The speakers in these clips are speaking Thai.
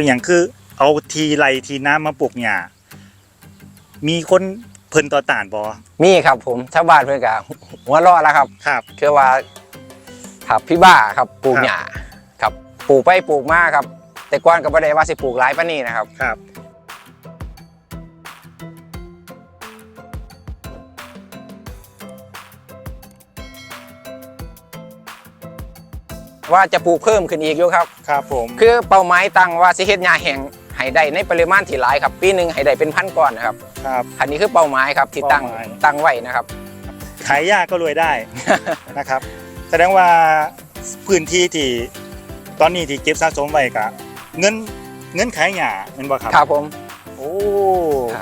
เป็นอย่างคือ เอาทีไรทีน้ำมาปลูกหญ้ามีคนเพิ่นต่อต้านบ่มีครับผมชาวบ้านเพื่อนกับหัวเรอแล้วครับ ครับคือว่าครับพี่บ้าครับปลูกครับหญ้าครับปลูกไปปลูกมาครับ แต่ก่อนก็บ่ได้ว่าสิปลูกหลายปานนี้นะครับครับ ว่าจะปลูกเพิ่มขึ้นอีกอยู่ครับ ครับผม คือเป้าหมายตั้งว่าสิเฮ็ดหญ้าแห้งให้ได้ในปริมาณที่หลายครับ ปีหนึงให้ได้เป็นพันก้อนนะครับ ครับ อันนี้คือเป้าหมายครับที่ตั้งเป้าหมาย ตั้งไว้นะครับ ขายหญ้าก็รวยได้ นะครับ แสดงว่าพื้นที่ที่ตอนนี้ที่เก็บสะสมไว้กะเงินเงินขายหญ้าแม่นบ่ครับ ครับผม โอ้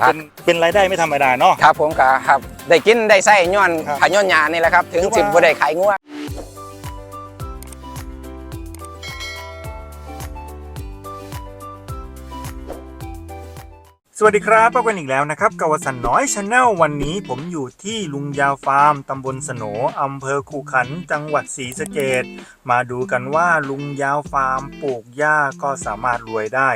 ครับ เป็นเป็นรายได้ไม่ธรรมดาเนาะ ครับผมก็ครับ ได้กินได้ใส่ย้อนครับผาย้อนหญ้านี่แหละครับ ถึงคือว่าสิบ่ได้ขายงัว สวัสดีครับพบกันอีกแล้วนะครับกับวสันต์น้อยชาแนลวันนี้ผมอยู่ที่ลุงยาวฟาร์มตำบลสโหนอำเภอคูขัน จังหวัดศรีสะเกดมาดูกันว่าลุงยาวฟาร์มปลูกหญ้าก็สามารถรวยได้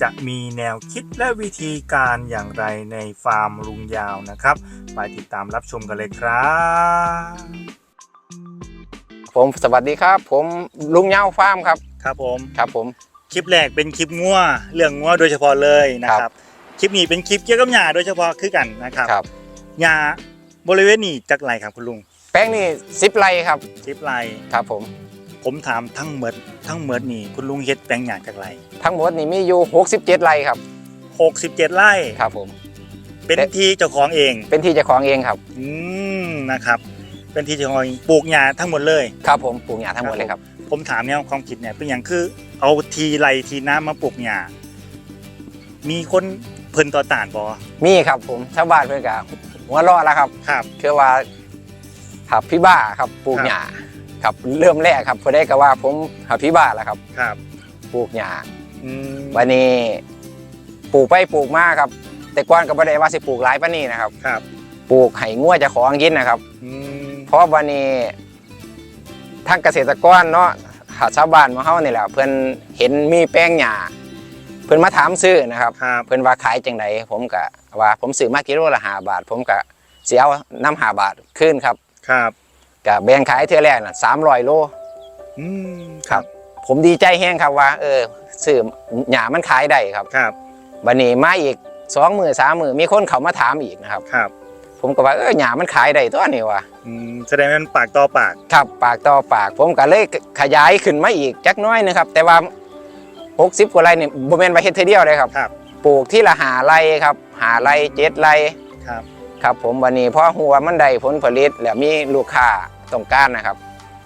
จะมีแนวคิดและวิธีการอย่างไรในฟาร์มลุงยาวนะครับ ไปติดตามรับชมกันเลยครับผมสวัสดีครับ ผมลุงเหยาฟาร์มครับครับผมครับผมคลิปแรกเป็นคลิปงัวเรื่องงัวโดยเฉพาะเลยนะคครัรับบ คลิปนี้เป็นคลิปเกี่ยวกับหญ้าโดยเฉพาะคือกันนะครับครับ หญ้าบริเวณนี้จักไรครับคุณลุงแป้งนี่สิบไร่ครับสิบไรครับผม ผมถามทั้งหมดทั้งหมดนี่คุณลุงเฮ็ดแปลงหญ้าจักไรทั้งหมดนี่มีอยู่67ไร่ครับ67 ไร่ครับผม เป็นแต่ที่เจ้าของเองเป็นที่เจ้าของเองครับ อืมนะครับ เป็นที่เจ้าของเองปลูกหญ้าทั้งหมดเลย ครับผมปลูกหญ้าทั้งหมดเลยครับ ผมถามแนวความคิดเนี่ยเป็นอย่างคือเอาทีไรทีน้ำมาปลูกหญ้ามีคนเพิ่นต่อต้านบ่มีครับผมชาวบ้านเพื่อนกับหัวเรอแล้วครับครับ คือว่าครับพี่บ้าครับปลูกครับหญ้าครับเริ่มแรกครับพอได้ก็ว่าผมหาพี่บ้าแล้วครับครับปลูกหญ้าอืมวันนี้ปลูกไปปลูกมาครับ แต่ก่อนก็บ่ได้ว่าสิปลูกหลายปานนี้นะครับครับปลูกให้งัวเจะของกินนะครับอืมเพราะวันนี้ทางเกษตรกรเนาะหาชาวบ้านมาเฮานี่แหละเพิ่นเห็นมีแป้งหญ้า เพิ่นมาถามซื้อนะครับ ครับเพิ่นว่าขายจังไดผมก็ว่าผมซื้อมากิโลละ5บาท ผมก็สิเอาน้ำ5บาทคืนครับครับก็แบ่งขายเทื่อแรกน่ะ300โลอืมครับ ผมดีใจแฮงครับว่า เออซื้อหญ้ามันขายได้ครับครับวันนี้มาอีกสองมือสามมือมีคนเขามาถามอีกนะครับ ครับ ผมก็ว่าเออหญ้ามันขายได้ตัวนี้ว่ะอืมแสดงว่ามันปากต่อปาก ครับปากต่อปาก ผมก็เลยขยายขึ้นมาอีกจักหน้อยหนึงครับ แต่ว่า 60กว่าไร่นี่บ่แม่นว่าเฮ็ดเทอเดียวเลยครับ ครับปลูกที่ละหาไร่ครับ หาไร่เจ็ดไร่ครับ ครับ ผมวันนี้พอหัวมันได้ผลผลิตแล้วมีลูกค้าต้องการนะครับ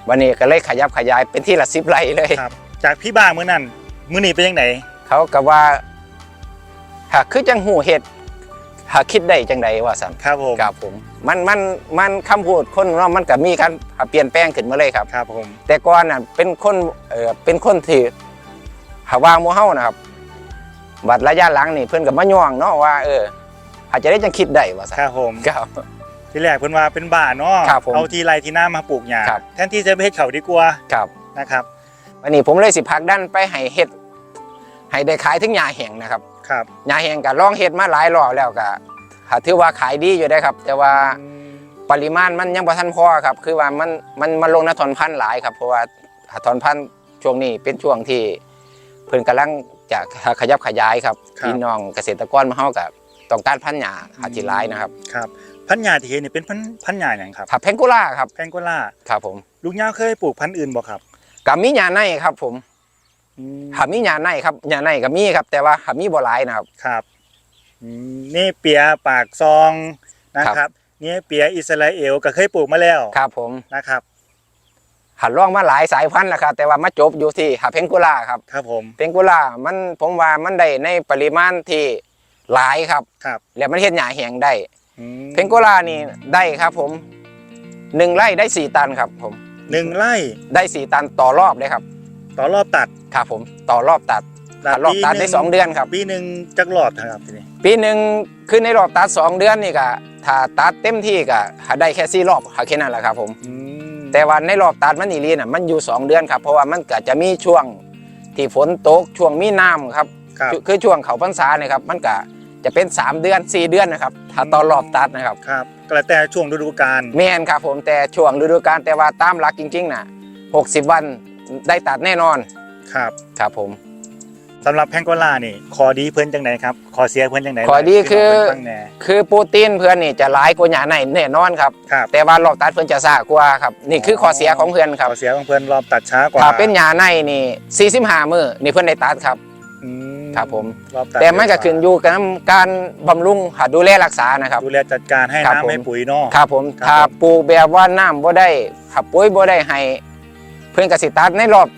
วันนี้ก็เลยขยับขยายเป็นที่ละ10ไร่เลย ครับ จากพี่บ้ามื้อนั้นมื้อนี้เป็นยังไงเขาก็ว่าหากคือจังหูเฮ็ดหากคิดได้จังใดว่าซั่นครับผมครับผมมันมันมันคำพูดคนเรามันก็มีการเปลี่ยนแปลงขึ้นมาเลยครับ ครับผม แต่ก่อนน่ะเป็นคนเออเป็นคนที่ หาว่าหมู่เฮานะครับบัดระยะหลังนี่เพิ่นก็มาย่องเนาะว่าเอออาจจะได้จังคิดได้ว่าซั่นครับผมครับ ที่แรกเพิ่นว่าเป็นบ้าเนาะครับผมเอาทีไรทีหน้ามาปลูกหญ้าครับ แทนที่จะไปเฮ็ดเขาดีกว่าครับนะครับวันนี้ผมเลยสิพักดันไปให้เฮ็ดให้ได้ขายถึงหญ้าแห้งนะครับครับหญ้าแห้งก็ลองเฮ็ดมาหลายรอบแล้วก็ถ้าถือว่าขายดีอยู่ได้ครับ แต่ว่าอืมปริมาณมันยังบ่ทันพอครับ คือว่ามันมันมันลงในถอนพันธุ์หลายครับ เพราะว่าถอนพันธุ์ช่วงนี้เป็นช่วงที่เพิ่นกำลังจะขยับขยายครับพี่น้องเกษตรกรมาเฮากับต้องการพันธุ์หญ้าอาทิหลายนะครับครับพันธุ์หญ้าที่เห็นนี่เป็นพันธุ์พันธุ์หญ้าหยังครับถ้าแพงโกล่าครับแพงโกล่าครับผมลุงย่าเคยปลูกพันธุ์อื่นบ่ครับกับมีหญ้าในครับ ผมอืมหามีหญ้าในครับหญ้าในก็มีครับ แต่ว่าหามีบ่หลายนะครับครับอืมนี่เปียปากซองนะครับนี่เปียอิสราเอลก็เคยปลูกมาแล้วครับ ผมนะครับ หัดลองมาหลายสายพันธุ์แล้วครับแต่ว่ามาจบอยู่ที่หาเพงโกล่าครับครับผม เพงโกล่ามันผมว่ามันได้ในปริมาณที่หลายครับครับ แล้วมันเฮ็ดหญ้าแห้งได้อืมเพงโกลานี่ได้ครับ ผมหนึ่งไร่ได้สี่ตันครับ ผมหนึ่งไร่ได้สี่ตันต่อรอบเลยครับต่อรอบตัดครับผมต่อรอบตัดถ้ารอบตัดได้สองเดือนครับ ปีหนึ่งจักรอบนะครับทีนี้ปีหนึ่งคือในรอบตัดสองเดือนนี่ก็ถ้าตัดเต็มที่ก็หาได้แค่สี่รอบแค่นั้นแหละครับ ผม อืม แต่ว่าในรอบตัดมันนี่ลีน่ะมันอยู่สองเดือนครับ เพราะว่ามันก็จะมีช่วงที่ฝนตกช่วงมีน้ำครับ ครับคือคือช่วงเขาพรรษาเนี่ยครับมันก็จะเป็น 3 เดือน 4 เดือนนะครับถ้าตอนรอบตัดนะครับครับก็แล้วแต่ช่วงฤดูกาลแม่นครับผมแต่ช่วงฤดูกาลแต่ว่าตามหลักจริงๆน่ะ60 วันได้ตัดแน่นอนครับครับผม สำหรับแพงโกลานี่ขอดีเพิ่นจังไดครับขอเสียเพิ่นจังไดขอดีคือพี่น้งเพิ่นฟังแหน่คือโปรตีนเพื่อนนี่จะหลายกว่าหญ้าในแน่นอนครับ ครับแต่ว่ารอบตัดเพื่อนจะซ่ากว่าครับนี่คือข้อเสียของเพื่อนครับขอเสียของเพิ่นรอบตัดช้ากว่าถ้าเป็นหญ้าในนี่45มื้อนี่เพื่อนได้ตัดครับ อืมครับผม รอบตัดแต่มันก็ขึ้นอยู่กับการบำรุงหาดูแลรักษานะครับ ดูแลจัดการให้ครับน้ำผมให้ปุ๋ยเนาะ ครับผมครับ ถ้าปลูกแบบว่าน้ำบ่ได้ขับปุ๋ยบ่ได้ให้ เพื่อนกสิตัดในรอบ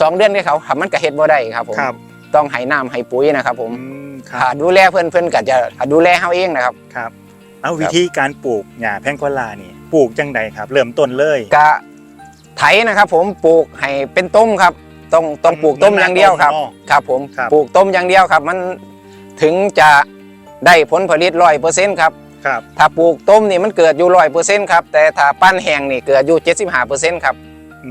สองเดือนที่เขาทำมันก็เฮ็ดบ่ได้ครับผม ครับ ต้องให้น้ำให้ปุ๋ยนะครับ ผมอืมคถ้ารับดูแลเพื่อนเพื่อนก็จะดูแลเฮาเองนะครับ ครับ เอาวิธีการปลูกหญ้าแพงโกลานี่ปลูกจังไดครับ เริ่มต้นเลยกะไถนะครับผมปลูกให้เป็นต้มครับต้องต้องปลูกต้มอย่างเดียวครับเนาะครับผมครับ ปลูกต้มอย่างเดียวครับ มันถึงจะได้ผลผลิตร้อยเปอร์เซ็นต์ครับครับถ้าปลูกต้มนี่มันเกิดอยู่ร้อยเปอร์เซ็นต์ครับแต่ถ้าปั้นแห้งนี่เกิดอยู่เจ็ดสิบห้าเปอร์เซ็นต์ครับ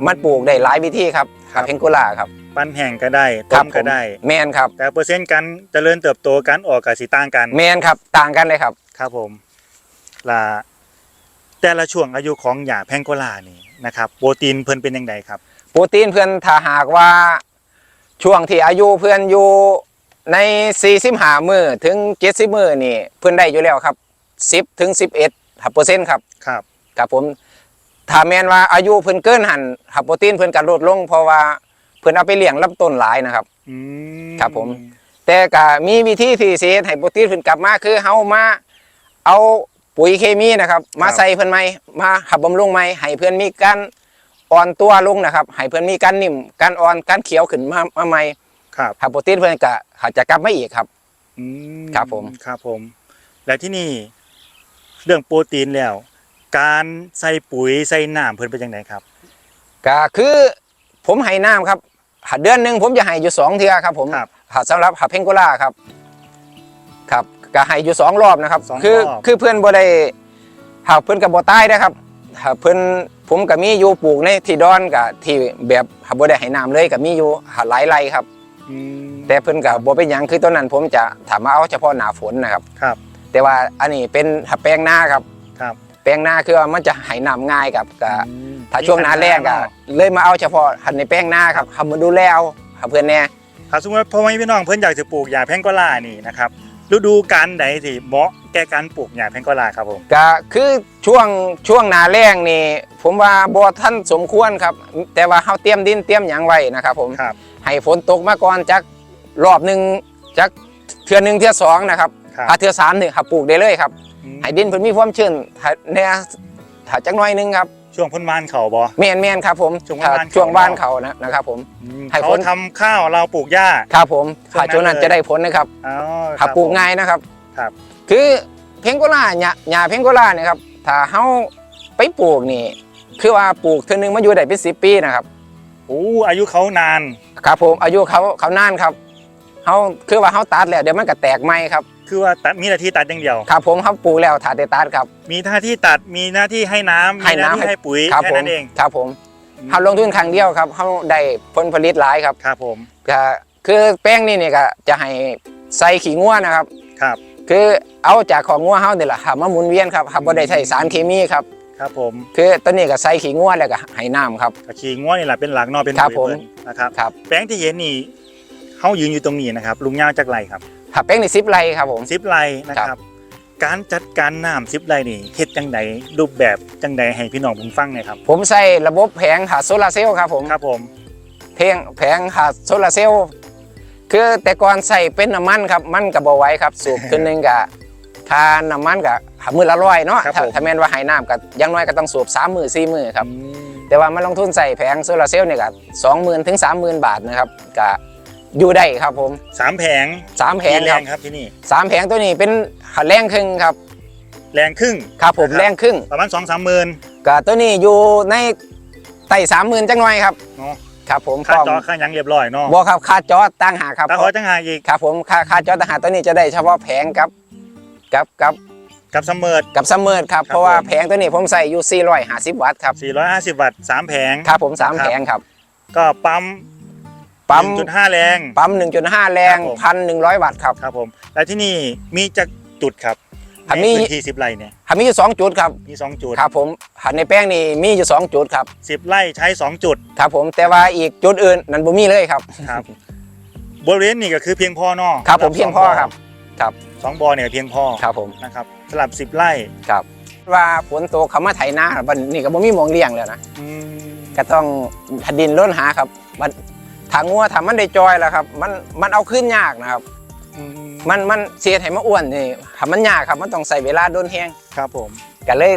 มันปลูกได้หลายวิธีครับครับเพนกุล่าครับ ปั้นแห้งก็ได้คต้รับมก็ได้ แมนครับ แต่เปอร์เซ็นต์การเจริญเติบโตการออกกับสีต่างกันแมนครับ ต่างกันเลยครับ ครับผมลาแต่ละช่วงอายุของหญ้าแพงโกลานี่นะครับ โปรตีนเพิ่นเป็นยังไงครับ โปรตีนเพื่อนถ้าหากว่าช่วงที่อายุเพื่อนอยู่ใน45มือถึง70มือนี่เพื่อนได้อยู่แล้วครับ10ถึง11เปอร์เซ็นต์ครับครับครับผมถ้าแมนว่าอายุเพิ่นเกินหันหับโปรตีนเพิ่นก็ลดลงเพราะว่าเพิ่นเอาไปเลี้ยงลำต้นหลายนะครับอืมครับผม แต่ก็มีวิธีที่สิเฮ็ดให้โปรตีนเพิ่นกลับมาคือเฮามาเอาปุ๋ยเคมีนะครับ มาใส่เพิ่นใหม่มาหับบำรุงใหม่ให้เพิ่นมีการอ่อนตัวลงนะครับให้เพิ่นมีการนิ่มการอ่อนการเขียวขึ้นมามาใหม่ครับหับโปรตีนเพิ่นก็อาจจะกลับมาอีกครับอืมครับผมครับผม และที่นี่เรื่องโปรตีนแล้ว การใส่ปุ๋ยใส่น้ำเพิ่นเป็นยังไงครับก็คือผมให้น้ำครับ หาเดือนหนึงผมจะให้อยู่สองเทื่อครับผมครับหาสำหรับหาเพนโกล่าครับ ครับก็ให้อยู่สองรอบนะครับ สองคือรอบ คือเพื่อนบ่ได้หากเพื่อนกับบ่ตายนะครับหากเพื่อนผมก็มีอยู่ปลูกในที่ดอนกับที่แบบหาบ่ได้ให้น้ำเลยก็มีอยู่หาหลายไร่ครับ อืม แต่เพื่อนก็บ่เป็นหยังคือตอนนั้นผมจะถามมาเอาเฉพาะหน้าฝนนะครับ ครับ แต่ว่าอันนี้เป็นหาแปลงนาครับครับ แปลงนาคือว่ามันจะให้น้ำง่ายครับก็อืมถ้าช่วงหน้าแล้งก็เลยมาเอาเฉพาะหันในแปลงนาครับทำมาดูแลเอาหาเพื่อนแน่ถ้าสมมติว่าพ่อแม่พี่น้องเพิ่นอยากจะปลูกหญ้าแพงโกลานี่นะครับฤดูกาลใดที่เหมาะแก่การปลูกหญ้าแพงโกลาครับผมก็คือช่วงช่วงหนาแรงนี่ ผมว่าบ่ท่านสมควรครับ แต่ว่าเฮาเตรียมดินเตรียมหยังไว้นะครับผมครับให้ฝนตกมาก่อนจักรอบหนึ่งจักเทื่อหนึ่งเทื่อสองนะครับครับถ้าเทื่อสามนี่ครับปลูกได้เลยครับอืม ให้ดินเพิ่นมีความชื้นถ้าเนี่ยถ้าจักหน่อยหนึงครับช่วงพ้นวานเขาบ่ แม่นแม่นครับผมช่วงถ้าบ้านเขา ช่วงบ้านเขานะนะครับผมอืมให้เขาฝนทำข้าวเราปลูกหญ้า ครับผมช่วงนั้น ถ้าช่วงนั้นเลยจะได้ผลนะครับอ๋อถ้าปลูกง่ายนะครับครับ คือเพงโกล่าหญ้าหญ้าเพงโกล่าเนี่ยครับถ้าเฮาไปปลูกนี่ คือว่าปลูกเทื่อนึงมาอยู่ได้เป็น10 ปีนะครับ โอ้อายุเขานาน ครับผมอายุเขาเขานานครับเขาคือว่าเขาตัดแล้วเดี๋ยวมันก็แตกไหมครับ คือว่าตัดมีหน้าที่ตัดอย่างเดียว ครับผมเขาปลูกแล้วถาได้ตัดครับ มีหน้าที่ตัดมีหน้าที่ให้น้ำให้มีหน้าน้ำที่ให้ปุ๋ยครับแค่ผมนั้นเองครับผมเขาลงทุนครั้งเดียวครับเขาได้ผลผลิตหลายครับครับผมก็คือแป้งนี่เนี่ยก็จะให้ใส่ขี้งัวนะครับครับ คือเอาจากของงัวเขาเนี่ยแหละครับมาหมุนเวียนครับครับบ่ได้ใช้สารเคมีครับครับผมคือตอนนี้ก็ใส่ขี้งัวแล้วก็ให้น้ำครับกระชีง้วนี่แหละเป็นหลักเนอเป็นครับปุ๋ยผมเพิ่นนะครับครับ แป้งที่เห็นนี่เขายืนอยู่ตรงนี้นะครับลุงย่างจากไรครับ ถ้าแป้งนี่ซิปไรครับผมซิปไรนะครับ การจัดการน้ำซิปไรนี่เฮ็ดจังไดรูปแบบจังไดให้พี่น้องผมฟังหน่อยครับ ผมใส่ระบบแผงหาโซลาร์เซลล์ครับผมครับผมเพงแผงหาโซลาร์เซลล์คือแต่ก่อนใส่เป็นน้ำมันครับมันกับบไหว้ครับ สูบขึ้นหนึงกับทาน้ำมันกับหามือละร้อยเนาะครับถ้าผมถ้าแม่นว่าหายน้ำกับอยังน้อยก็ต้องสูบสามมือสี่มือครับอืมแต่ว่ามาลงทุนใส่แผงโซลาร์เซลล์เนี่ยกับสองหมื่นถึงสามหมื่นบาทนะครับก็ อยู่ได้ครับผมสามแผงสามแผงกี่แรครับงครับที่นี่สามแผงตัวนี้เป็นหัดแรงครึ่งครับแรงครึ่งครับผมนะครับแรงครึ่งประมาณสองสามหมื่นก็ตัวนี้อยู่ในไต่สามหมื่นจังหน่อยครับเนาะครับผมค่าพร้มจอค่าหยังเรียบร้อยเนาะบอครับค่าจอตั้งหากครับถ้าเขาจังหากอีกครับผมค่าค่าจอทหารตัวนี้จะได้เฉพาะแผงกับกับกับกับซัมเมอร์กับซัมเมอร์ครับครับเพราะว่าผม แผงตัวนี้ผมใส่อยู่450 วัตต์ครับ450 วัตต์สามแผง ครับผมสามครับ แผงครับก็ปั๊ม ปั๊มจุดห้าแรง ปั๊ม 1.5 แรงครับผม พันหนึ่งร้อยวัตต์ครับ ครับผม แล้วที่นี่มีจักจุดครับอะในมีพื้นที่สิบไร่เนี่ยหันมีอยู่สองจุดครับมีสองจุดครับผมหันในแป้งนี่มีอยู่สองจุดครับสิบไร่ใช้สองจุดครับผมแต่ว่าอีกจุดอื่นนั้นบ่มีเลยครับ ครับบริเวณนี่ก็คือเพียงพอเนาะครับผมสำหเพียงพอครับครับ สองบ่อเนี่ยเพียงพอครับผมนะครับสลับสิบไร่ครับ ว่าฝนตกเขามาไถนาบัดนี้ก็บ่มีหมองเลี้ยงแล้วนะ อืมก็ต้องหาดินล้นหาครับมัน ทางงัวถ้ามันได้จอยแล้วครับ มันมันเอาขึ้นยากนะครับอืมมันมันเสียให้มันอ้วนนี่ถ้ามันยากครับ มันต้องใส่เวลาโดนแห้งครับผมก็เลย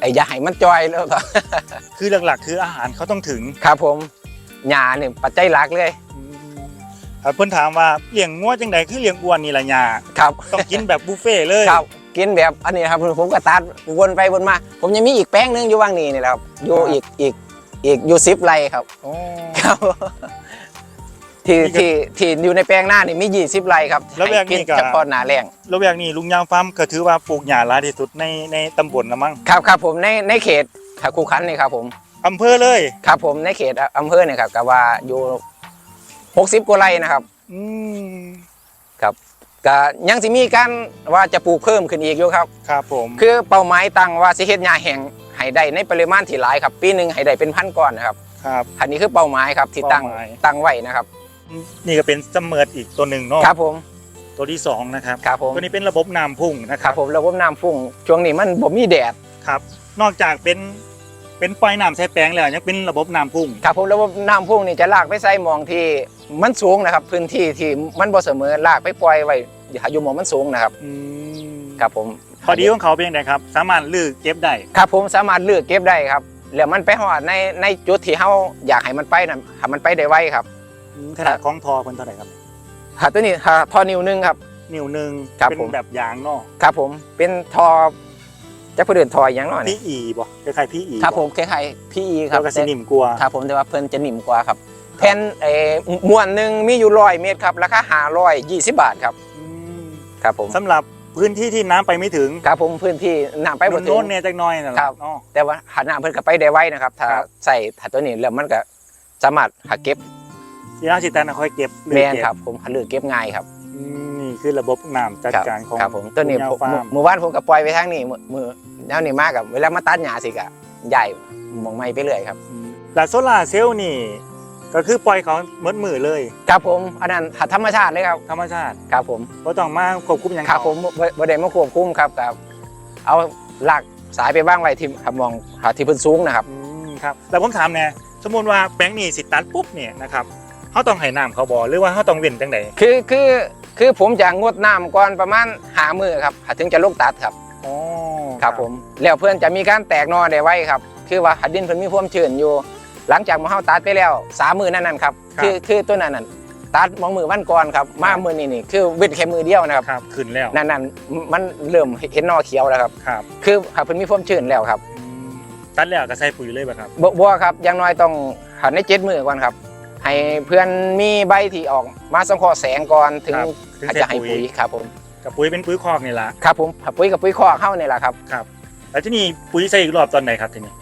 ไอ้อย่าให้มันจอยแล้วก็คือหลักๆ คืออาหารเขาต้องถึงครับผมหญ้านี่ปัจจัยหลักเลยครับเพิ่นถามว่าเลี้ยงงัวจังใดคือเลี้ยงอ้วนนี่ล่ะยาครับต้องกินแบบบุฟเฟ่ต์เลยครับกินแบบอันนี้ครับผมก็ตัดวนไปวนมา ผมยังมีอีกแป้งหนึงอยู่ว่างนี้นี่แหละครับอยู่อีกอีกอีกอยู่ซิปไรครับโอ้ครับ ที่นี่ก็ ที่ที่อยู่ในแปลงหน้านี่มียี่สิบไรครับแล้วแบบนี้ให้ก็เฉพาะหนาแรงแล้วอย่างนี้ลุงยามฟาร์มก็ถือว่าปลูกหญ้าหลายที่สุดในในตำบลละมั้งครับครับผมในในเขตขาคูขันนี่ครับผมอำเภอเลยครับผมในเขตอำเภอเนี่ยครับก็ว่าอยู่หกสิบกว่าไร่นะครับอืมก็ยังสิมีการว่าจะปลูกเพิ่มขึ้นอีกอยู่ครับ ครับผมคือเป้าหมายตั้งว่าสิเฮ็ดหญ้าแห้งให้ได้ในปริมาณที่หลายครับ ปีหนึ่งให้ได้เป็นพันก้อนนะครับ ครับ อันนี้คือเป้าหมายครับที่ตั้งเป้าหมาย ตั้งไว้นะครับ นี่ก็เป็นเสมอดอีกตัวหนึ่งเนาะครับผมตัวที่สองนะครับครับผมตัวนี้เป็นระบบน้ำพุ่งนะคครัรับบผมระบบน้ำฟุ้งช่วงนี้มันบ่มีแดดครับ นอกจากเป็นเป็นปล่อยน้ำใช้แปลงแล้วยังเป็นระบบน้ำพุ่งครับผมระบบน้ำพุ่งนี่จะลากไปใส่หมองที่มันสูงนะครับ พื้นที่ที่มันบ่เสมอลากไปปล่อยไว้อยู่หมองมันสูงนะครับอืมครับผมพอดีของเขาเป็นยังไงครับ สามารถลือกเก็บได้ครับผมสามารถเลือกเก็บได้ครับแล้วมันไปหอดในในจุดที่เฮาอยากให้มันไปนะให้มันไปได้ไวครับ ขนาดของทอเป็นเท่าไหร่ครับ หาตัวนี้หาทอนิ้วหนึงครับ นิ้วหนึ่งครับเป็นผม แบบยางเนาะครับผมเป็นทอจะเพื่อนทออย่างน้อยพี่นี่อีบ่คล้ายๆพี่อีครับผมคล้ายๆพี่อีคครัรับบกระสินิ่มกลัวครับผมแต่ว่าเพิ่นจะนิ่มกว่าครับแผ่นเอ่อม้วนหนึ่งมีอยู่ร้อยเมตรครับราคาห้าร้อยยี่สิบบาทครับอืมครับผมสำหรับพื้นที่ที่น้ำไปไม่ถึงครับผมพื้นที่น้ำไปบ่ถึโน่นงๆเนี่ยจักหน้อยนั่นแหครัละบเนาะ แต่ว่าหันหน้าเพิ่นก็ไปได้ไวนะครับ ถ้าครับ ใส่ถ้าตัวนี้แล้วมันก็สามารถหาเก็บ สีราชิตานะค่อยเก็บแมนเก็ครับผมหาเลือกเก็บง่ายครับอืมนี่คือระบบน้ำจัดครับการของครับผมตัวนี้ยาผมฟาร์มเมื่อวานผมก็ปล่อยไปทางนี้มือมือแนวนี้มากกับเวลามาตัดหญ้าสิกะใหญ่มองไม่ไปเรื่อยครับอืมแต่โซลาร์เซลล์นี่ ก็คือปล่อยเขาเหมือนมือเลย ครับผมอันนั้นหัดธรรมชาติเลยครับธรรมชาติครับผมก็ต้องมาควบคุมอย่างครับผมบ่บ่ได้มาควบคุมครับครับ เอาลากสายไปบ้างไว้ที่ครับมองหาที่เพื้นสูงนะครับอืมครับแล้วผมถามเนี่ยสมมติว่าแบงค์นี่สิตัดปุ๊บเนี่ยนะครับ เขาต้องให้น้ำเขาบอหรือว่าเขาต้องเว้นจังไดคือคือคือผมจะงดน้ำก่อนประมาณหามือครับถึงจะลงตัดครับอ๋อครับผมแล้วเพื่อนจะมีการแตกหนอได้ไว้ครับ คือว่าหัดดินเพิ่นมีความชื้นอยู่ หลังจากมาเฮาตัดไปแล้วสามมือนั่นนั่นครับคือคือตัวนั้นนั่นตัดมองมือวันก่อนครับมามือนี่นี่คือเว้นแค่มือเดียวนะครับครับขึ้นแล้วนั่นนั่นมันเริ่มเห็นหนอเขียวแล้วครับครับคือหากเพิ่นมีความชื้นแล้วครับอืมตัดแล้วก็ใส่ปุ๋ยเลยป่ะครับบ่บ่ครับอย่างน้อยต้องหันในเจ็ดมือก่อนครับ ให้เพื่อนมีใบที่ออกมาสังเคราะห์แสงก่อนถึงครับถึงอาจใส่จะให้ปุ๋ย ปุ๋ยครับผมกับปุ๋ยเป็นปุ๋ยคอกนี่ละครับผมปุ๋ยกับปุ๋ยคอกเข้านี่แหละครับ ครับ แล้วที่นี่ปุ๋ยใส่อีกรอบตอนไหนครับทีนี้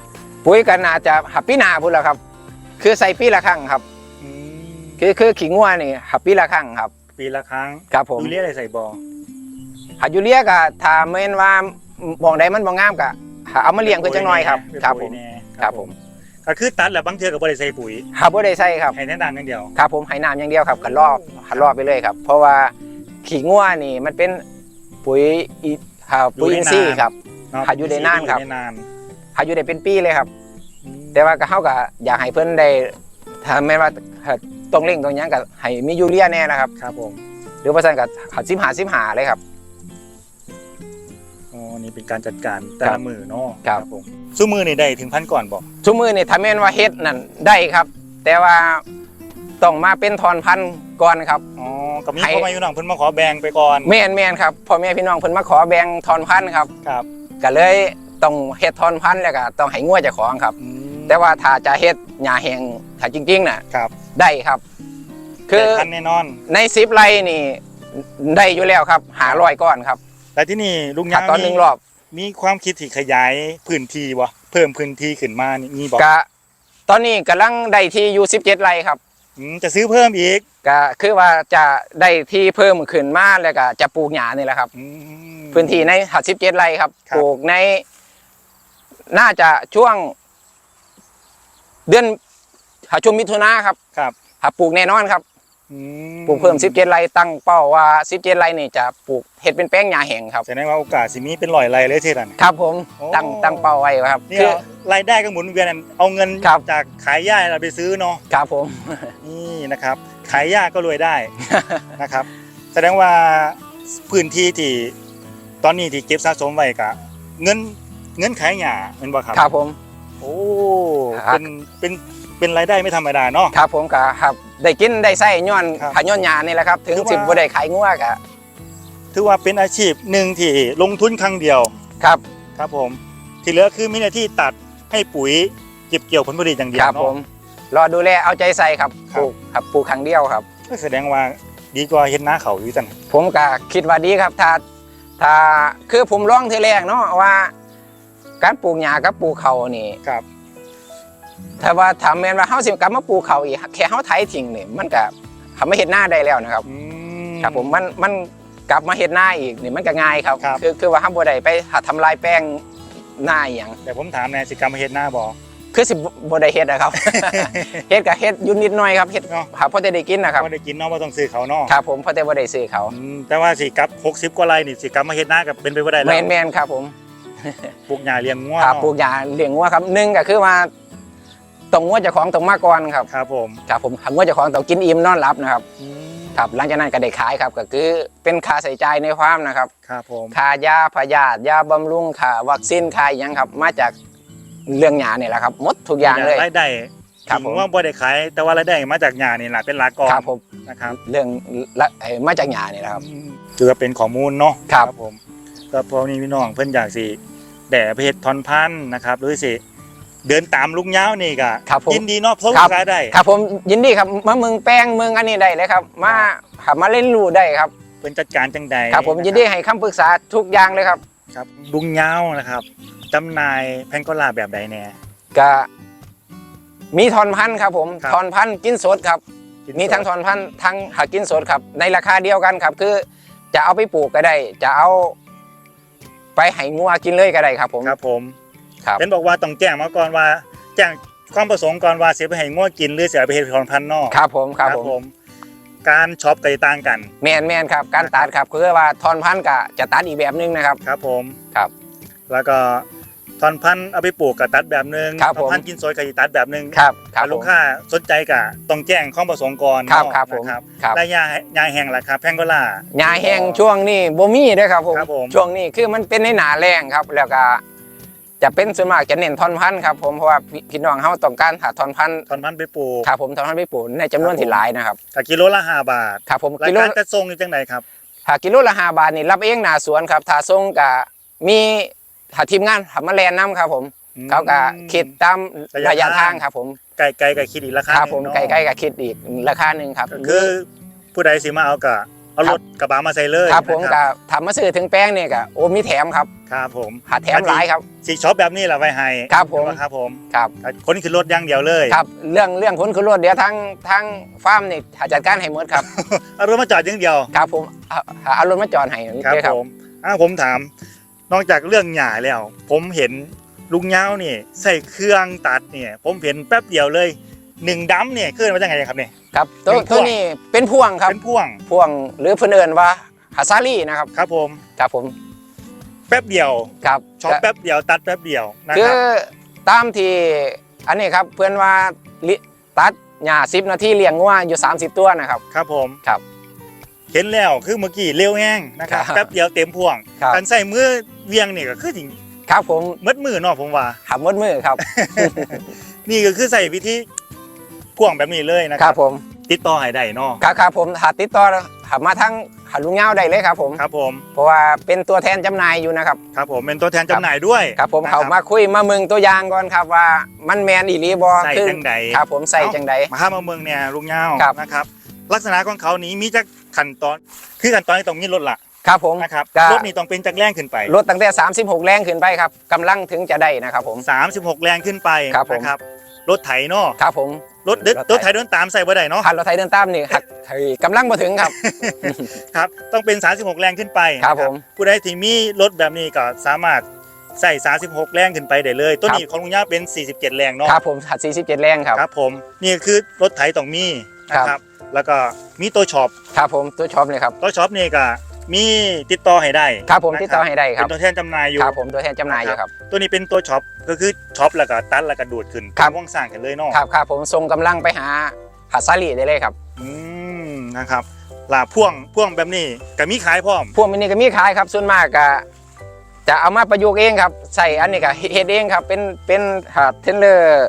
ปุ๋ยก็น่าจะหับปีหนาพุ่นแล้วครับ คือใส่ปีละครั้งครับอืมคือคือขิงงัวนี่หับปีละครั้งครับ ปีละครั้งครับผมยูเรียอะไรใส่บอหัดยูเรียก็ถ้าแม่นว่ามองใดมันบ่งามก็หาเอามาเลี้ยงเพิ่นจังน้อยครับเป็นครับผปุ๋ยมแน่ครับผม ก็คือตัดแล้วบางเทือกับบริใส่ปุ๋ยหาบ่ได้ใส่ครับให้แนะนำอย่างเดียวครับผมให้น้ำอย่างเดียวครับก็รอบหัดรอบไปเลยครับ เพราะว่าขี้งัวนี่มันเป็นปุ๋ยอีอ่าปุ๋ยอินทรีย์ครับเนาะหาอยู่ได้นานครับอยู่ได้นานหาอยู่ได้เป็นปีเลยครับอืมแต่ว่าก็เฮาก็อยากให้เพิ่นได้ถ้าแม่นว่าต้องเร่งตรงหยังก็ให้มียูเรียแน่นะครับ ครับผม หรือว่าซั่นก็หัด15 15เลยครับอ๋อ นี่เป็นการจัดการแต่ครัละบมือเนาะครับ ผมสู้มือนี่ได้ถึงพันก่อนบอกทุกมือนี่ถ้าแม่นว่าเฮ็ดนั่นได้ครับ แต่ว่าต้องมาเป็นทอนพันธุ์ก่อนครับ อ๋อก็มีให้ พ่อแม่พี่น้องเพิ่นมาขอแบ่งไปก่อนแม่นแม่นครับพ่อแม่พี่น้องเพิ่นมาขอแบ่งทอนพันธุ์ครับครับก็เลยต้องเฮ็ดทอนพันธุ์แล้วก็ต้องให้งัวเจ้าของครับ อืมแต่ว่าถ้าจะเฮ็ดหญ้าแห้งถ้าจริงๆน่ะครับได้ครับ คือได้พันแน่นอนใน10ไร่นี่ได้อยู่แล้วครับ500ก้อนครับ แต่ที่นี่ลุงถ้ายางตอนหนึงรอบ มีความคิดที่ขยายพื้นที่บ่เพิ่มพื้นที่ขึ้นมานี่มีบ่ก็ตอนนี้กำลังได้ที่อยู่17ไร่ครับอืมจะซื้อเพิ่มอีกก็คือว่าจะได้ที่เพิ่มขึ้นมาแล้วก็จะปลูกหญ้านี่แหละครับอืมพื้นที่ในหัดสิบเจ็ดไร่ครับครับ ปลูกใน น่าจะช่วง เดือนหาช่วงมิถุนาครับ ครับหาปลูกแน่นอนครับอื ปลูกเพิ่มสิบเจ็ดไร่ตั้งเป้าว่าสิบเจ็ดไร่นี่จะปลูกเห็ดเป็นแป้งหญ้าแห้งครับแสดงว่าโอกาสสิมีเป็นร้อยไรเลยเท่านั้น ครับ ผมโอ้ ตั้งตั้งเป้าไว้ครับนี่คือ รายได้ก็หมุนเวียนเอาเงินครับ จากขายหญ้าเราไปซื้อเนาะครับผม นี่นะครับขายหญ้าก็รวยได้ นะครับ แสดงว่าพื้นที่ที่ตอนนี้ที่เก็บสะสมไว้กะเงินเงินขายหญ้าเป็นบ่ครับ ครับผม โอ้ครับ เป็นเป็นเป็นรายได้ไม่ธรรมดาเนาะครับผมก็ครับ ได้กินได้ใส่ย้อนครับหาย้อนหญ้านี่แหละครับ ถึงคือว่า สิบบ่ได้ขายงัวก็ถือว่าเป็นอาชีพหนึ่งที่ลงทุนครั้งเดียวครับครับผม ที่เหลือคือมีหน้าที่ตัดให้ปุ๋ยเก็บเกี่ยวผลผลิตอย่างเดียควรับผเนาะ ม รอดูแลเอาใจใส่ครับครับปลูกครับปลูกครั้งเดียวครับ ก็แสดงว่าดีกว่าเห็นหน้าเขาอยู่จัง ผมก็คิดว่าดีครับ ถ้าถ้าคือผมร้องทีแรกเนาะว่า การปลูกหญ้ากับปลูกเขาวนี่ครับ ถ้าว่าทำแม่นว่าเฮาสิกลับมาปลูกเขาวอีกแค่เฮาไถทิ้งนี่มันก็ทำให้เห็ดหน้าได้แล้วนะครับอืครับผมมันมันกลับมาเห็ดหน้าอีกนี่มันก็ง่ายครับครับคือคือว่าเฮาบ่ได้ไปหาทำลายแป้งหน้าอหย่างแต่ผมถามแนสิกรรมมาเห็นหน้าบอคือสิบ่ได้เฮ็ดนะครับเฮ็ดก็เฮ็ดอยู่นิดหน่อยครับเฮ็ดเนาะหาพอจะได้กินนะครับว่าได้กินเนาะว่าต้องซื้อเขาเนาะครับผมพอจะบ่ได้ซื้อเขาอืมแต่ว่าสิกับ60กว่าไร่นี่สิกรรมมาเห็นหน้ากับเป็นไปบ่ได้แล้แม่วนแม่นครับผมปลูกหญ้าเลี้ยงงัวครับเนาะปลูกหญ้าเลี้ยงงัวครับหนึ่งก็คือว่า ต้องงัวเจ้าของต้องมาก่อนครับครับผมครับผมงัวเจ้าของต้องกินอิ่มนอนหลับนะครับอืมครับหลังจากนั้นก็ได้ขายครับก็คือเป็นค่าใส่ใจายในฟาร์มนะครับครับผมค่ายาพยาธิยาบำรุงค่าวัคซีนค่าอหยังครับ มาจากเรื่องหญ้านี่แหละครับหมดทุกอย่างเลยรายได้ครับถึผมงว่าบ่ได้ขายแต่ว่ารายได้มาจากหญ้านี่แหละเป็นหลักก่อนครับผมนะครับเรื่องละเอ่อมาจากหญ้านี่แหละครับอืมถือว่าเป็นข้อมูลเนาะครับผมก็พอนี้พี่น้องเพิ่นอยากสิแด่เพชรทอนพันธุ์นะครับหรือสิ เดินตามลุงยาวนี่ก็ครับผม ยินดีเนาะพบครับขายได้ ครับผมยินดีครับมาเมืองแป้งเมืองอันนี้ได้เลยครับ มาหามาเล่นรู้ได้ครับ เพิ่นจัดการจังใดครับผมยินดีให้คำปรึกษาทุกอย่างเลยครับครับลุงยาวนะครับจำหน่ายแพงโกลาแบบใดแน่ ก็มีทอนพันธุ์ครับผมครับ ทอนพันธุ์กินสดครับ มีทั้งทอนพันธุ์ทั้งหากินสดครับ ในราคาเดียวกันครับ คือจะเอาไปปลูกก็ได้ จะเอา ไปให้งัวกินเลยก็ได้ครับผม ครับผม ครับ เห็นบอกว่าต้องแจ้งมาก่อนว่าแจ้งความประสงค์ก่อนว่าสิไปให้งัวกินหรือสิเอาไปเฮ็ดทอนพันธุ์นอกครับผมครับผม การช็อปก็จะต่างกันแมนแมนครับ การตัดครับคือว่าทอนพันธุ์ก็จะตัดอีกแบบหนึงนะครับ ครับผมครับ แล้วก็ทอนพันธุ์เอาไปปลูกก็ตัดแบบหนึงครับทอนพันผมธุ์กินสดก็สิตัดแบบหนึงครับครับถ้าผลูมกค้าสนใจก็ต้องแจ้งความประสงค์ก่อนครับเนาะครับผมนะครับครับและยาหยาแห้งล่ะครับแพงโกลาหญ้าแห้งช่วงนี้บ่มีเด้อครับผมครับผมช่วงนี้คือมันเป็นในหนาแรงครับแล้วก็ จะเป็นส่วนมากจะเน้นทอนพันธุ์ครับผมเพราะว่าพี่พี่น้องเฮาต้องการหาทอนพันธุ์ทอนพันธุ์ไปปลูกครับผมทอนพันธุ์ไปปลูกในจำนวนที่หลายนะครับถ้ากิโลละห้าบาทครับผมรายกิโลการจะส่งนี่จังไดครับถ้ากิโลละห้าบาทนี่รับเองหน้าสวนครับถ้าส่งก็มีถ้าทีมงานทำมาแลนน้ำครับผมอืม เขาก็คิดตามระระยะยะทาทางงครับผมไก่ไก่กับคิดอีกราคาครับหผนึ่มงเนาะใกล้ๆกับคิดอีกราคาหนึ่งครับ ก็คือผู้ใดสิมาเอาก็ เอาครัรบถกระบะมาใส่เลยครับผมนะก็ทำมาซื้อถึงแป้งเนี่ยก็โอ้มีแถมครับครับผมหาแถมหลายครับสีช็อปแบบนี้แหละไว้ให้ครับผมครับผมครับคนขึ้นรถอย่างเดียวเลยครับเรื่องเรื่องคนขึ้นรถเดี๋ยวทางทางฟาร์มนี่จัดการให้หมดครับเอารถมาจอดอย่างเดียวครับผมเอาเอารถมาจอดให้ครับเลยครับผมอ่าผมถาม นอกจากเรื่องหย่าแล้ว ผมเห็นลุงเงานี่ใส่เครื่องตัดเนี่ย ผมเห็นแป๊บเดียวเลย หนึ่งดัมเนี่ยเคลื่อนมาจากไหนครับเนี่ย ครับตัวเป็นพ่วง ตัวนี้เป็นพ่วงครับเป็นพ่วงพ่วงหรือเพื่นเอนว่าฮาซารี่นะครับครับผมครับผมแป๊บเดียวครับช็อปแป๊บเดียวตัดแป๊บเดียวนะคืคอรับตามที่อันนี้ครับเพื่อนว่าลิตัดหญ้าสิบนาทีเลี้ยงงัวอยู่ 30 ตัวนะครับ ครับผมครับเห็นแล้วคือเมื่อกี้เร็วแห้งนะครับครับแป๊บเดียวเต็มพ่วงครับ การใส่มือเวียงนี่ก็คือถึงครับผมมัดมือเนาะผมว่า หับมดมือครับ นี่ก็คือใส่วิธี พ่วงแบบนี้เลยนะคครัรับบผมติดต่อให้ได้เนาะครับครับผมหาติดต่อหามาทั้งหาลุงเงาได้เลยครับผม ครับผมเพราะว่าเป็นตัวแทนจำหน่ายอยู่นะครับ ครับผมเป็นตัวแทนจำหน่ายด้วยครับผมนะเขามาคุยมาเมืองตัวอย่างก่อนครับว่ามันแมนอีหลีบอใส่คือจังใด ครับผมใส่จังใด มาห้ามาเมืองเนี่ยลุงเงาครับ นะครับ ลักษณะของเขานี้มีจักขั้นตอนคือขั้นตอนที่ต้องมีรถละครับผม นะครับก็รถนี่ต้องเป็นจักรแรงขึ้นไป ลดตั้งแต่ 36 แรงขึ้นไปครับกำลังถึงจะได้นะครับผม 36 แรงขึ้นไปครับผม นะครับ รถไถเนาะครับผมรถเดินรถไถเดินตามใส่บ่ได้เนาะหัดรถไถเดินตามนี่หักเฮ้ยกำลังมาถึงครับครับ ต้องเป็น 36 แรงขึ้นไปครับนะผมผู้ใดที่มีรถแบบนี้ก็สามารถใส่ 36 แรงขึ้นไปได้เลยตัวนี้ของลุงย่าเป็น 47 แรงเนาะครับผมหัด 47 แรงครับครับผมนี่คือรถไถต้องมีนะคครัรับบแล้วก็มีตัวช็อปครับผมตัวช็อปเลยครับตัวช็อปนี่ก็ มีติดต่อให้ได้ครับผมนะติดต่อให้ได้คเป็รับนตัวแทนจำหน่ายอยู่ครับผมตัวแทนจำหน่ายอยู่ครับ ตัวนี้เป็นตัวช็อปก็คือช็อปแล้วก็ตัดแล้วก็ดูดขึ้นครับเป็นว่องสร้างกันเลยเนาะครับครับผมส่งกำลังไปหาหัดซาลีได้เลยครับอืมนะครับลาพ่วงพ่วงแบบนี้ก็มีขายพร้อมพวกมินิก็มีขายครับส่วนมากก็จะเอามาประยุกต์เองครับใส่อันนี้ก็เฮ็ดเองครับเป็นเป็นหัดเทนเลอร์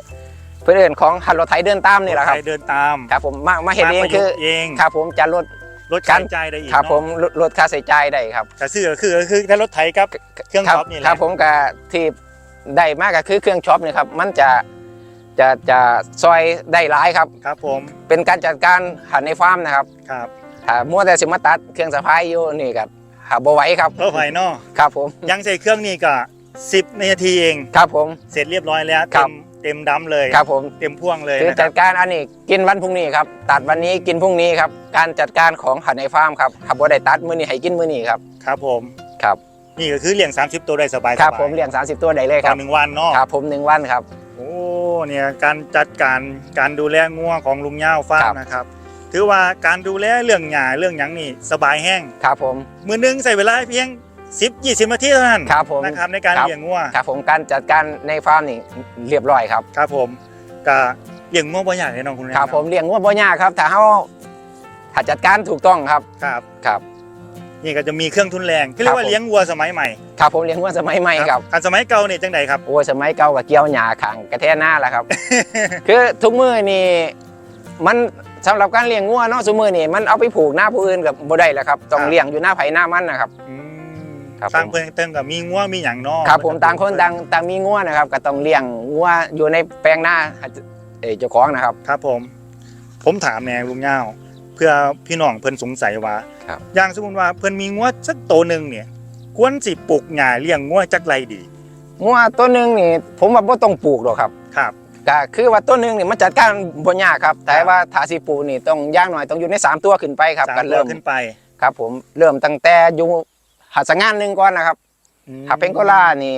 เพื่อนของหัดรถไถเดินตามนี่แหละครับใครเดินตามครับผมมามาเฮ็ดเองมาประคืยุอกต์เองครับผมจะลด ลดกาการรจ่ายได้อีกครับ เนาะผมลดลดค่าใช้จ่ายได้ครับก็ซื้อก็คือก็คือแค่รถไถครับ เครื่องครัช็อปนี่แหละ ครับผมก็ที่ได้มากก็คือเครื่องช็อปนี่ครับ มันจะจะจะซอยได้หลายครับ ครับผมเป็นการจัดการหันในฟาร์มนะครับครับถ้ามัวแต่สิมาตัดเครื่องสะพายอยู่นี่ก็หาบ่ไหวครับรถไฟเนาะครับผมยังใส่เครื่องนี่ก็10นาทีเอง ครับผม เสร็จเรียบร้อยแล้วครัเต็บ ม เต็มดำเลยครับผมเต็มพ่วงเลยคือนะคจัรับดการอันนี้กินวันพรุ่งนี้ครับตัดวันนี้กินพรุ่งนี้ครับการจัดการของหันในฟาร์มครับขับบ่ได้ตัดมื้อนี้ให้กินมื้อนี้ครับครับผมครับนี่ก็คือเลี้ยง 30 ตัวได้สบายๆครับผมเลี้ยง 30 ตัวได้เลยคต่รัอบหนึ่งวันเนาะครับผมหนึ่งวันครับโอ้เนี่ยการจัดการการดูแลงัวของลุงย่าวฟาร์ครัมบนะครับถือว่าการดูแลเรื่องหญ้าเรื่องหยังนี่สบายแห้งครับผมมือหนึงใส่เวลาเพียง 10 20นาทีเท่านั้นครับผมนะครับในการครับ เลี้ยงงัวครับผมการจัดการในฟาร์มนี่เรียบร้อยครับ ครับผมก็เลี้ยงงัวบ่ยากเลยน้องคุณครับผมเลี้ยงวัวบ่ยากครับ ถ้าเฮาถ้าจัดการถูกต้องครับครับ ครับ นี่ก็จะมีเครื่องทุนแรงที่เรียกว่าครับผม เลี้ยงวัวสมัยใหม่ครับผมเลี้ยงวัวสมัยใหม่ครับอันสมัยเก่านี่จังใดครับ โอ้ยสมัยเก่ากับเกี่ยวหญ้าขังกระแทหน้าแหละครับ คือทุกมือนี่มันสำหรับการเลี้ยงงัวเนาะทุกมือนี่มันเอาไปผูกหน้าผู้อื่นกับบ่ได้แล้วครับต้องครับ เลี้ยงอยู่หน้าไผหน้ามันนะครับ อืม ครับสร้างผมเพิ่งเติมกับมีงัวมีหยังเนาะครับผมต่างคนต่างต่างมีงัวนะครับก็ต้องเลี้ยงงัวอยู่ในแปลงหน้าเอ่อเจ้าของนะครับ ครับผม ผมถามแนลุงย่าวเพื่อพี่น้องเพิ่นสงสัยว่าครับอย่างสมมติว่าเพิ่นมีงัวสักตัวหนึ่งเนี่ยควรสิปลูกหญ้าเลี้ยงงัวจักไรดีงัวตัวหนึงนี่ ผมว่าบ่ต้องปลูกหรอกครับครับก็คือว่าตัวหนึงนี่มันจัดการบ่ยากครับ แต่ว่าถ้าสิปลูกนี่ต้องอย่างน้อยต้องอยู่ในสามตัวขึ้นไปครับสามก็ตัวเริ่มขึ้นไปครับ ผมเริ่มตั้งแต่อยู่ หัดสงานหนึงก่อนนะครับอืมถ้าเป็นโกล่านี่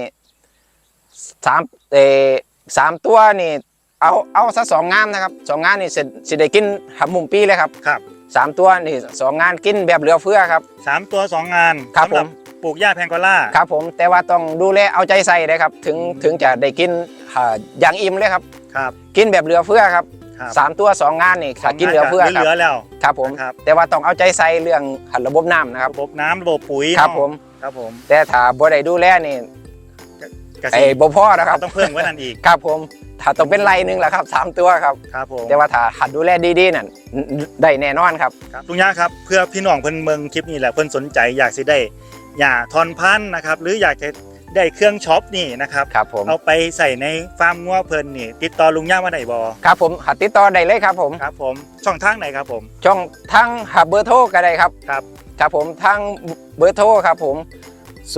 สามเออสามตัวนี่ เอาเอาซะสองงานนะครับสองงานนี่สิสิได้กินหับมุมปีเลยครับครับสามตัวนี่สองงานกินแบบเหลือเฟือครับสามตัวสองงานครับสำหผมปลูกหญ้าแพงโกล่าครับผมแต่ว่าต้องดูแลเอาใจใส่เลยครับ ถึงถึงจะได้กินอ่าอย่างอิ่มเลยครับครับ กินแบบเหลือเฟือครับ ครับสามตัวสองงานนี่ถ้ากินเหลือเฟือครับเหลือแล้ว ครับผมครับ แต่ว่าต้องเอาใจใส่เรื่องหันระบบน้ำนะครับระบบน้ำระบบปุ๋ยครับเนาะผม ครับผมแต่ถ้าบ่ได้ดูแลนี่กระไอ้สิบ่พอนะครับต้องเพิ่มไว้นั่นอีกครับผมถ้าต้องเป็นไรหนึงแหละครับสามตัวครับ ครับผมแต่ว่าถ้าหัดดูแลดีๆนั่นได้แน่นอนครับ ครับลุงย่าครับเพื่อพี่น้องเพิ่นเมืองคลิปนี้แหละเพิ่นสนใจอยากสิได้หญ้าทอนพันธุ์นะครับ หรืออยากจะ ได้เครื่องช็อปนี่นะครับครับผมเอาไปใส่ในฟาร์มงัวเพิ่นนี่ติดต่อลุงย่ามาได้บ่ครับผมหัดติดต่อได้เลยครับผมครับผมช่องทางไหนครับผมช่องทั้งหับเบอร์โทรก็ได้ครับครับครับผมทั้งเบอร์โทรครับผม 089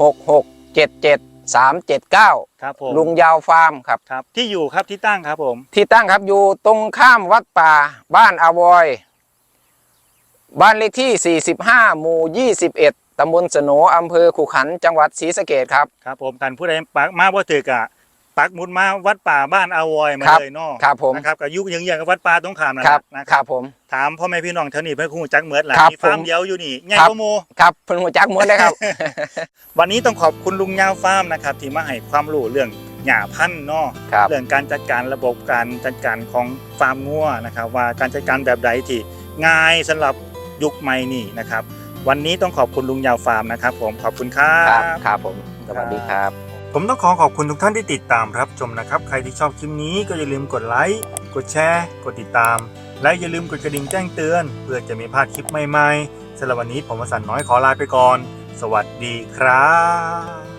6677 379 ครับผมลุงยาวฟาร์มครับครับ ที่อยู่ครับที่ตั้งครับผม ที่ตั้งครับอยู่ตรงข้ามวัดป่าบ้านอาวอย บ้านเลขที่ 45 หมู่ 21ตำบลสโหนอำเภอขุขันธ์จังหวัดศรีสะเกดครับ ครับผมท่านผู้ใดปักมาบ่ถึกอะปักหมุดมาวัดป่าบ้านอาวอยมาครับเลยเนาะครับผมนะครับก็อยุ่งยังๆกับวัดป่าตรงข้ามนั่นคแหรับละนะคครัรับบผมถามพ่อแม่พี่น้องเท่านี้เพิ่นคงจักเหมือดล่ะครับมีฟาร์มผมเดียวอยู่นี่ใหญ่ครับกว่าโมครับเพิ่นหัวจักหมดเลยครับ วันนี้ต้องขอบคุณลุงยาวฟาร์มนะครับที่มาให้ความรู้เรื่องหญ้าพันธุ์เนาะครับเรื่องการจัดการระบบการจัดการของฟาร์มงัวนะครับ ว่าการจัดการแบบใดที่ง่ายสำหรับยุคใหม่นี่นะครับ วันนี้ต้องขอบคุณลุงยาวฟาร์มนะครับผมขอบคุณครัครับบครับผมสวัสดีครับ ผมต้องขอขอบคุณทุกท่านที่ติดตามรับชมนะครับ ใครที่ชอบคลิปนี้ก็อย่าลืมกดไลค์กดแชร์กดติดตาม และอย่าลืมกดกระดิ่งแจ้งเตือน เพื่อจะไม่พลาดคลิปใหม่ๆสำหรับวันนี้ผมวสันต์น้อยขอลาไปก่อน สวัสดีครับ